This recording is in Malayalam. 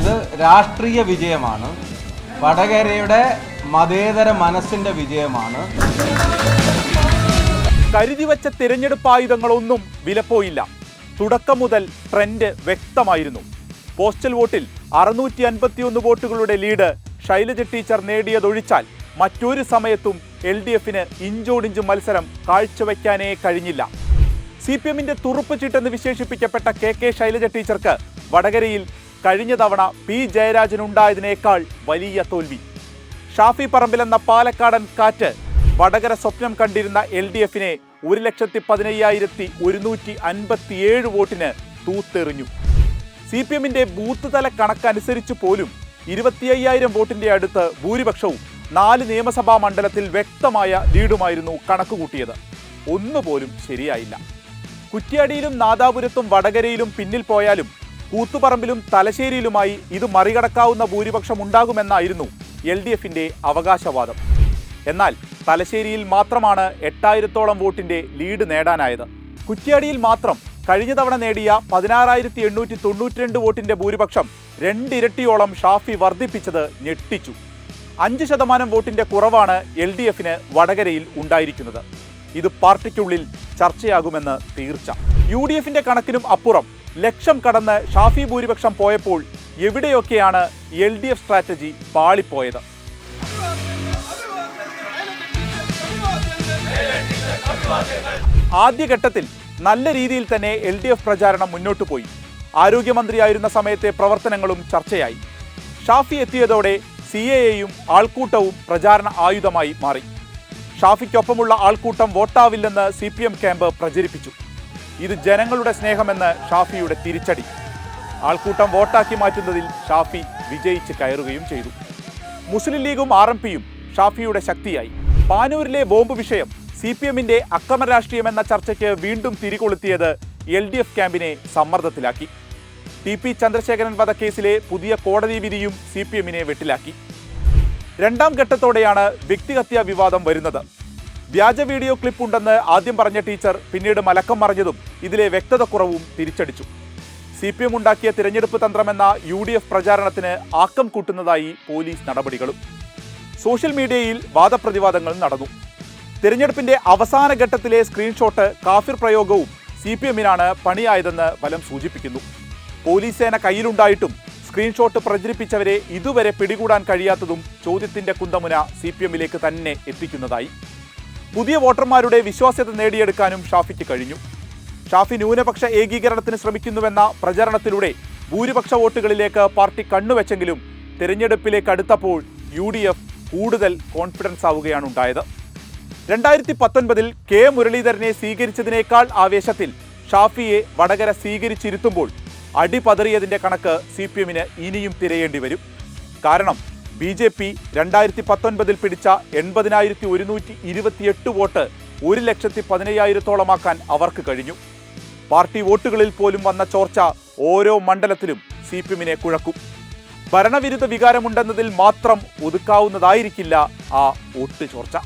ഇത് രാഷ്ട്രീയ വിജയമാണ്. വടകരയുടെ മതേതര മനസ്സിന്റെ വിജയമാണ്. കരുതി വച്ച തിരഞ്ഞെടുപ്പായുധങ്ങളൊന്നും വിലപ്പോയില്ല. തുടക്കം മുതൽ ട്രെൻഡ് വ്യക്തമായിരുന്നു. പോസ്റ്റൽ വോട്ടിൽ അറുന്നൂറ്റി അൻപത്തിയൊന്ന് വോട്ടുകളുടെ ലീഡ് ശൈലജ ടീച്ചർ നേടിയതൊഴിച്ചാൽ മറ്റൊരു സമയത്തും എൽ ഡി എഫിന് ഇഞ്ചോടിഞ്ച് മത്സരം കാഴ്ചവെക്കാനേ കഴിഞ്ഞില്ല. സി പി എമ്മിന്റെ തുറുപ്പ് ചിട്ടെന്ന് വിശേഷിപ്പിക്കപ്പെട്ട കെ കെ ശൈലജ ടീച്ചർക്ക് വടകരയിൽ കഴിഞ്ഞ തവണ പി ജയരാജനുണ്ടായതിനേക്കാൾ വലിയ തോൽവി. ഷാഫി പറമ്പിൽ എന്ന പാലക്കാടൻ കാറ്റ് വടകര സ്വപ്നം കണ്ടിരുന്ന എൽ ഡി എഫിനെ ഒരു ലക്ഷത്തി പതിനയ്യായിരത്തി ഒരുന്നൂറ്റി അൻപത്തിയേഴ് വോട്ടിന് തൂത്തെറിഞ്ഞു. സി പി എമ്മിന്റെ ബൂത്ത് തല കണക്കനുസരിച്ച് പോലും ഇരുപത്തി അയ്യായിരം വോട്ടിന്റെ അടുത്ത് ഭൂരിപക്ഷവും നാല് നിയമസഭാ മണ്ഡലത്തിൽ വ്യക്തമായ ലീഡുമായിരുന്നു കണക്കുകൂട്ടിയത്. ഒന്നുപോലും ശരിയായില്ല. കുറ്റ്യാടിയിലും നാദാപുരത്തും വടകരയിലും പിന്നിൽ പോയാലും കൂത്തുപറമ്പിലും തലശ്ശേരിയിലുമായി ഇത് മറികടക്കാവുന്ന ഭൂരിപക്ഷം ഉണ്ടാകുമെന്നായിരുന്നു എൽ ഡി എഫിന്റെ അവകാശവാദം. എന്നാൽ തലശ്ശേരിയിൽ മാത്രമാണ് എട്ടായിരത്തോളം വോട്ടിന്റെ ലീഡ് നേടാനായത്. കുറ്റ്യാടിയിൽ മാത്രം കഴിഞ്ഞ തവണ നേടിയ പതിനാറായിരത്തി എണ്ണൂറ്റി തൊണ്ണൂറ്റിരണ്ട് വോട്ടിന്റെ ഭൂരിപക്ഷം രണ്ടിരട്ടിയോളം ഷാഫി വർദ്ധിപ്പിച്ചത് ഞെട്ടിച്ചു. അഞ്ച് ശതമാനം വോട്ടിന്റെ കുറവാണ് എൽ ഡി എഫിന് വടകരയിൽ ഉണ്ടായിരിക്കുന്നത്. ഇത് പാർട്ടിക്കുള്ളിൽ ചർച്ചയാകുമെന്ന് തീർച്ച. യു ഡി എഫിന്റെ കണക്കിനും അപ്പുറം ലക്ഷം കടന്ന് ഷാഫി ഭൂരിപക്ഷം പോയപ്പോൾ എവിടെയൊക്കെയാണ് എൽ ഡി എഫ് സ്ട്രാറ്റജി പാളിപ്പോയത്? ആദ്യഘട്ടത്തിൽ നല്ല രീതിയിൽ തന്നെ എൽ ഡി എഫ് പ്രചാരണം മുന്നോട്ടു പോയി. ആരോഗ്യമന്ത്രിയായിരുന്ന സമയത്തെ പ്രവർത്തനങ്ങളും ചർച്ചയായി. ഷാഫി എത്തിയതോടെ സി എ എയും ആൾക്കൂട്ടവും പ്രചാരണ ആയുധമായി മാറി. ഷാഫിക്കൊപ്പമുള്ള ആൾക്കൂട്ടം വോട്ടാവില്ലെന്ന് സി പി എം ക്യാമ്പ് പ്രചരിപ്പിച്ചു. ഇത് ജനങ്ങളുടെ സ്നേഹമെന്ന് ഷാഫിയുടെ തിരിച്ചടി. ആൾക്കൂട്ടം വോട്ടാക്കി മാറ്റുന്നതിൽ ഷാഫി വിജയിച്ച് കയറുകയും ചെയ്തു. മുസ്ലിം ലീഗും ആർ എം പിയും ഷാഫിയുടെ ശക്തിയായി. പാനൂരിലെ ബോംബ് വിഷയം സി പി എമ്മിന്റെ അക്രമ രാഷ്ട്രീയം എന്ന ചർച്ചയ്ക്ക് വീണ്ടും തിരികൊളുത്തിയത് എൽ ഡി എഫ് ക്യാമ്പിനെ സമ്മർദ്ദത്തിലാക്കി. ടി പി ചന്ദ്രശേഖരൻ വധക്കേസിലെ പുതിയ കോടതി വിധിയും സി പി എമ്മിനെ വെട്ടിലാക്കി. രണ്ടാം ഘട്ടത്തോടെയാണ് വ്യക്തിഹത്യാ വിവാദം വരുന്നത്. വ്യാജ വീഡിയോ ക്ലിപ്പ് ഉണ്ടെന്ന് ആദ്യം പറഞ്ഞ ടീച്ചർ പിന്നീട് മലക്കം മറിഞ്ഞതും ഇതിലെ വ്യക്തതക്കുറവും തിരിച്ചടിച്ചു. സി പി എം ഉണ്ടാക്കിയ തിരഞ്ഞെടുപ്പ് തന്ത്രമെന്ന യു ഡി എഫ് പ്രചാരണത്തിന് ആക്കം കൂട്ടുന്നതായി പോലീസ് നടപടികളും. സോഷ്യൽ മീഡിയയിൽ വാദപ്രതിവാദങ്ങൾ നടന്നു. തിരഞ്ഞെടുപ്പിന്റെ അവസാന ഘട്ടത്തിലെ സ്ക്രീൻഷോട്ട് കാഫിർ പ്രയോഗവും സി പി എമ്മിനാണ് പണിയായതെന്ന് ഫലം സൂചിപ്പിക്കുന്നു. പോലീസ് സേന കയ്യിലുണ്ടായിട്ടും സ്ക്രീൻഷോട്ട് പ്രചരിപ്പിച്ചവരെ ഇതുവരെ പിടികൂടാൻ കഴിയാത്തതും ചോദ്യത്തിന്റെ കുന്തമുന സി പി എമ്മിലേക്ക് തന്നെ എത്തിക്കുന്നതായി. പുതിയ വോട്ടർമാരുടെ വിശ്വാസ്യത നേടിയെടുക്കാനും ഷാഫിക്ക് കഴിഞ്ഞു. ഷാഫി ന്യൂനപക്ഷ ഏകീകരണത്തിന് ശ്രമിക്കുന്നുവെന്ന പ്രചരണത്തിലൂടെ ഭൂരിപക്ഷ വോട്ടുകളിലേക്ക് പാർട്ടി കണ്ണുവെച്ചെങ്കിലും തിരഞ്ഞെടുപ്പിലേക്ക് അടുത്തപ്പോൾ യു കൂടുതൽ കോൺഫിഡൻസ് ആവുകയാണ് ഉണ്ടായത് രണ്ടായിരത്തി പത്തൊൻപതിൽ കെ മുരളീധരനെ സ്വീകരിച്ചതിനേക്കാൾ ആവേശത്തിൽ ഷാഫിയെ വടകര സ്വീകരിച്ചിരുത്തുമ്പോൾ അടിപതറിയതിന്റെ കണക്ക് സി പി എമ്മിന് ഇനിയും തിരയേണ്ടി വരും. കാരണം ബി ജെ പി രണ്ടായിരത്തി പത്തൊൻപതിൽ പിടിച്ച എൺപതിനായിരത്തി ഒരുന്നൂറ്റി ഇരുപത്തിയെട്ട് വോട്ട് ഒരു ലക്ഷത്തി പതിനയ്യായിരത്തോളമാക്കാൻ അവർക്ക് കഴിഞ്ഞു. പാർട്ടി വോട്ടുകളിൽ പോലും വന്ന ചോർച്ച ഓരോ മണ്ഡലത്തിലും സി പി എമ്മിനെ കുഴക്കും. ഭരണവിരുദ്ധ വികാരമുണ്ടെന്നതിൽ മാത്രം ഒതുക്കാവുന്നതായിരിക്കില്ല ആ വോട്ട് ചോർച്ച.